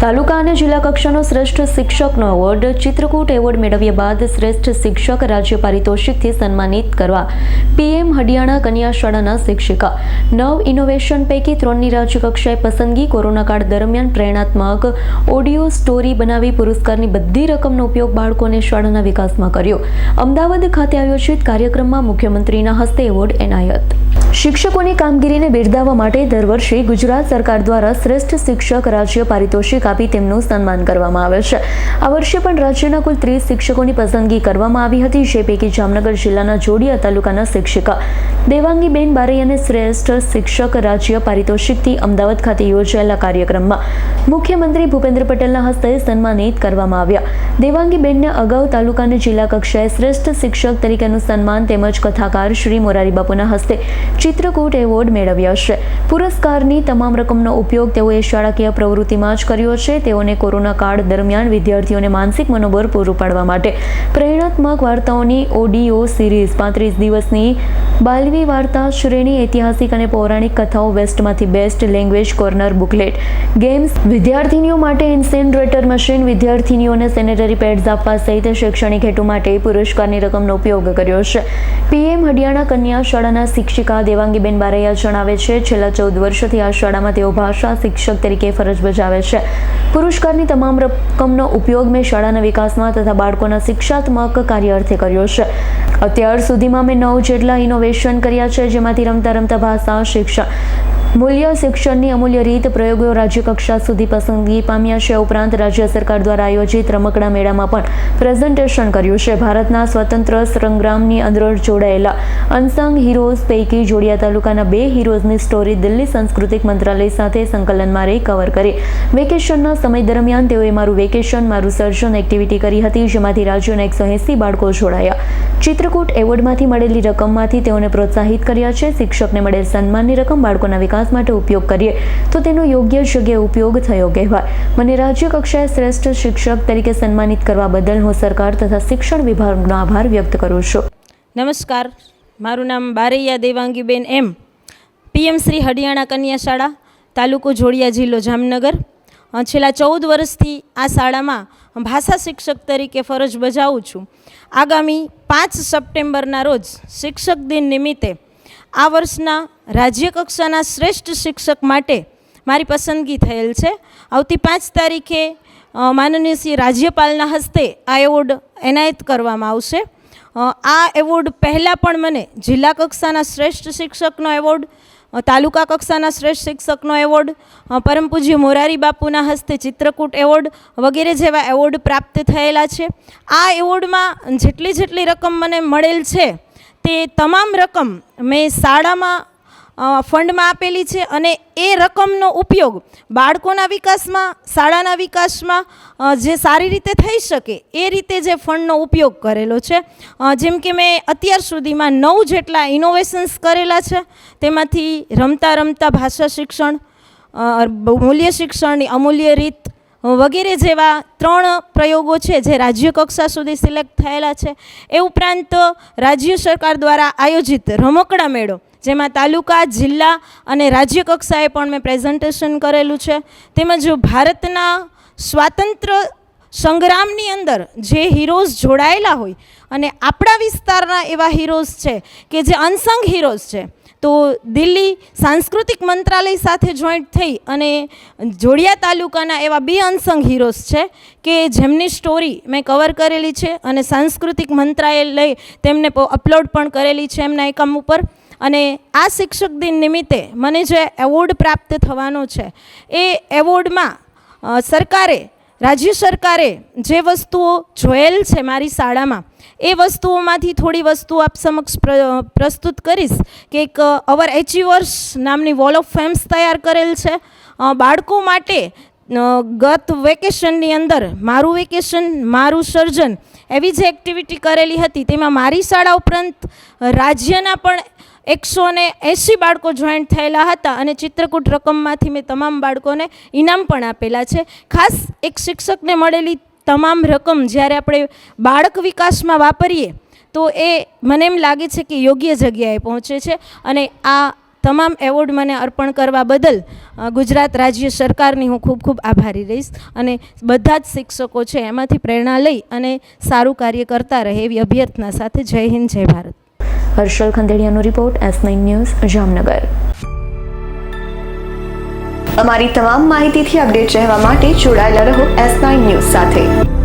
તાલુકા અને જિલ્લા કક્ષાનો શ્રેષ્ઠ શિક્ષકનો એવોર્ડ, ચિત્રકૂટ એવોર્ડ મેળવ્યા બાદ શ્રેષ્ઠ શિક્ષક રાજ્ય પારિતોષિકથી સન્માનિત કરવા પીએમ હડિયાણા કન્યા શાળાના શિક્ષિકા. નવ ઇનોવેશન પૈકી ત્રણની રાજ્યકક્ષાએ પસંદગી કોરોનાકાળ દરમિયાન પ્રેરણાત્મક ઓડિયો સ્ટોરી બનાવી પુરસ્કારની બધી રકમનો ઉપયોગ બાળકોને શાળાના વિકાસમાં કર્યો. અમદાવાદ ખાતે આયોજિત કાર્યક્રમમાં મુખ્યમંત્રીના હસ્તે એવોર્ડ એનાયત. શિક્ષકોની કામગીરીને બિરદાવવા માટે દર વર્ષે ગુજરાત સરકાર દ્વારા શ્રેષ્ઠ શિક્ષક રાજ્ય પારિતોષિક આપી તેમનું સન્માન કરવામાં આવે છે. આ વર્ષે પણ રાજ્યના કુલ ત્રીસ શિક્ષકોની પસંદગી કરવામાં આવી હતી, જે પૈકી જામનગર જિલ્લાના જોડિયા તાલુકાના શિક્ષિકા દેવાંગીબેન બારૈયાને શ્રેષ્ઠ શિક્ષક રાજ્ય પારિતોષિકથી અમદાવાદ ખાતે યોજાયેલા કાર્યક્રમમાં મુખ્યમંત્રી ભૂપેન્દ્ર પટેલના હસ્તે સન્માનિત કરવામાં આવ્યા. દેવાંગીબેનને અગાઉ તાલુકા અને જિલ્લા કક્ષાએ શ્રેષ્ઠ શિક્ષક તરીકેનું સન્માન તેમજ કથાકાર શ્રી મોરારી બાપુના હસ્તે ચિત્રકૂટ એવોર્ડ મેળવ્યા છે. પુરસ્કારની તમામ રકમનો ઉપયોગ તેઓએ શાળાકીય પ્રવૃત્તિમાં જ કર્યો છે. તેઓને કોરોના કાળ દરમિયાન વિદ્યાર્થીઓને માનસિક મનોબળ પૂરું પાડવા માટે પ્રેરણાત્મક વાર્તાઓની ઓડિયો સિરીઝ પાંત્રીસ દિવસની બાલવી વાર્તા, શ્રેણી ઐતિહાસિક અને પૌરાણિક કથાઓ વેસ્ટમાંથી best language corner booklet, games વિદ્યાર્થીનીઓ માટે ઇન્સેન્ડરેટર મશીન, વિદ્યાર્થીનીઓને સેનેટરી પેડ્સ આપવા સહિત શૈક્ષણિક હેતુ માટે પુરસ્કારની રકમનો ઉપયોગ કર્યો છે. પીએમ હડિયાણા કન્યા શાળાના શિક્ષિકા દેવાંગીબેન બારૈયા જણાવે છે, છેલ્લા ચૌદ વર્ષથી આ શાળામાં તેઓ ભાષા શિક્ષક તરીકે ફરજ બજાવે છે. પુરસ્કારની તમામ રકમનો ઉપયોગ મેં શાળાના વિકાસમાં તથા બાળકોના શિક્ષાત્મક કાર્ય અર્થે કર્યો છે. અત્યાર સુધીમાં મેં નવ જેટલા ઇનોવેશન કર્યા છે, જેમાંથી રમતા રમતા ભાષા શિક્ષણ મૂલ્ય શિક્ષણની અમૂલ્ય રીત પ્રયોગો રાજ્ય કક્ષા સુધી પસંદગી પામ્યા છે. ઉપરાંત રાજ્ય સરકાર દ્વારા આયોજિત રમકડા મેળામાં પણ પ્રેઝન્ટેશન કર્યું છે. ભારતના સ્વતંત્ર સંગ્રામની અંદર જોડાયેલા અનસંગ હીરોઝ પૈકી જોડિયા તાલુકાના બે હીરોઝની સ્ટોરી દિલ્હી સાંસ્કૃતિક મંત્રાલય સાથે સંકલનમાં રહી કવર કરી. વેકેશનના સમય દરમિયાન તેઓએ મારું વેકેશન મારું સર્જન એક્ટિવિટી કરી હતી, જેમાંથી રાજ્યના એકસો એંસી બાળકો જોડાયા. ચિત્રકૂટ એવોર્ડમાંથી મળેલી રકમમાંથી તેઓને પ્રોત્સાહિત કર્યા છે. શિક્ષકને મળેલ સન્માનની રકમ બાળકોના વિકાસ માટે ઉપયોગ કરીએ તો તેનો યોગ્ય જગ્યાએ ઉપયોગ થયો કહેવાય. મને રાજ્ય કક્ષાએ શ્રેષ્ઠ શિક્ષક તરીકે સન્માનિત કરવા બદલ હું સરકાર તથા શિક્ષણ વિભાગનો આભાર વ્યક્ત કરું છું. નમસ્કાર. મારું નામ બારૈયા દેવાંગીબેન એમ. પીએમ શ્રી હરિયાણા કન્યા શાળા તાલુકો જોડિયા જિલ્લો જામનગર. છેલ્લા ચૌદ વર્ષથી આ શાળામાં ભાષા શિક્ષક તરીકે ફરજ બજાવું છું. આગામી પાંચ સપ્ટેમ્બરના રોજ શિક્ષક દિન નિમિત્તે આ વર્ષના રાજ્ય કક્ષાના શ્રેષ્ઠ શિક્ષક માટે મારી પસંદગી થયેલ છે. આવતી પાંચ તારીખે માનનીય શ્રી રાજ્યપાલના હસ્તે આ એવોર્ડ એનાયત કરવામાં આવશે. આ એવોર્ડ પહેલાં પણ મને જિલ્લા કક્ષાના શ્રેષ્ઠ શિક્ષકનો એવોર્ડ તાલુકા કક્ષાના શ્રેષ્ઠ શિક્ષકનો એવોર્ડ પરમ પૂજ્ય મોરારી બાપુના હસ્તે ચિત્રકૂટ એવોર્ડ વગેરે જેવા એવોર્ડ પ્રાપ્ત થયેલા છે. આ એવોર્ડમાં જેટલી જેટલી રકમ મને મળેલ છે, તે તમામ રકમ મેં શાળામાં ફંડમાં આપેલી છે અને એ રકમનો ઉપયોગ બાળકોના વિકાસમાં, શાળાના વિકાસમાં જે સારી રીતે થઈ શકે એ રીતે જે ફંડનો ઉપયોગ કરેલો છે. જેમ કે મેં અત્યાર સુધીમાં નવ જેટલા ઇનોવેશન્સ કરેલા છે. તેમાંથી રમતા રમતા ભાષા શિક્ષણ મૂલ્ય શિક્ષણની અમૂલ્ય રીત વગેરે જેવા ત્રણ પ્રયોગો છે જે રાજ્ય કક્ષા સુધી સિલેક્ટ થયેલા છે. એ ઉપરાંત રાજ્ય સરકાર દ્વારા આયોજિત રમકડા મેળો જેમાં તાલુકા, જિલ્લા અને રાજ્ય કક્ષાએ પણ મેં પ્રેઝન્ટેશન કરેલું છે. તેમજ ભારતના સ્વાતંત્ર્ય સંગ્રામની અંદર જે હીરોઝ જોડાયેલા હોય અને આપણા વિસ્તારના એવા હીરોઝ છે કે જે અનસંગ હીરોઝ છે, તો દિલ્હી સાંસ્કૃતિક મંત્રાલય સાથે જોઈન્ટ થઈ અને જોડિયા તાલુકાના એવા બે અનસંગ હીરોઝ છે કે જેમની સ્ટોરી મેં કવર કરેલી છે અને સાંસ્કૃતિક મંત્રાલય તેમને અપલોડ પણ કરેલી છે એમના એકમ ઉપર. અને આ શિક્ષક દિન નિમિત્તે મને જે એવોર્ડ પ્રાપ્ત થવાનો છે, એ એવોર્ડમાં સરકારે, રાજ્ય સરકારે જે વસ્તુઓ જોયેલ છે મારી શાળામાં, એ વસ્તુઓમાંથી થોડી વસ્તુઓ આપ સમક્ષ પ્રસ્તુત કરીશ કે એક અવર એચિવર્સ નામની વોલ ઓફ ફેમ્સ તૈયાર કરેલ છે. બાળકો માટે ગત વેકેશનની અંદર મારું વેકેશન, મારું સર્જન એવી જે એક્ટિવિટી કરેલી હતી, તેમાં મારી શાળા ઉપરાંત રાજ્યના પણ એકસો ને એંસી બાળકો જોઈન્ટ થયેલા હતા અને ચિત્રકૂટ રકમમાંથી મેં તમામ બાળકોને ઇનામ પણ આપેલા છે. ખાસ એક શિક્ષકને મળેલી તમામ રકમ જ્યારે આપણે બાળક વિકાસમાં વાપરીએ, તો એ મને એમ લાગે છે કે યોગ્ય જગ્યાએ પહોંચે છે અને આ તમામ એવોર્ડ મને અર્પણ કરવા બદલ ગુજરાત રાજ્ય સરકારની હું ખૂબ ખૂબ આભારી રહીશ અને બધા જ શિક્ષકો છે એમાંથી પ્રેરણા લઈ અને સારું કાર્ય કરતા રહે એવી અભ્યર્થના સાથે જય હિન્દ, જય Bharat. Harshal ખંદેડિયાનો report S nine news, Jamnagar. અમારી તમામ માહિતીથી અપડેટ રહેવા માટે જોડાયેલા રહો એસ નાઇન ન્યૂઝ સાથે.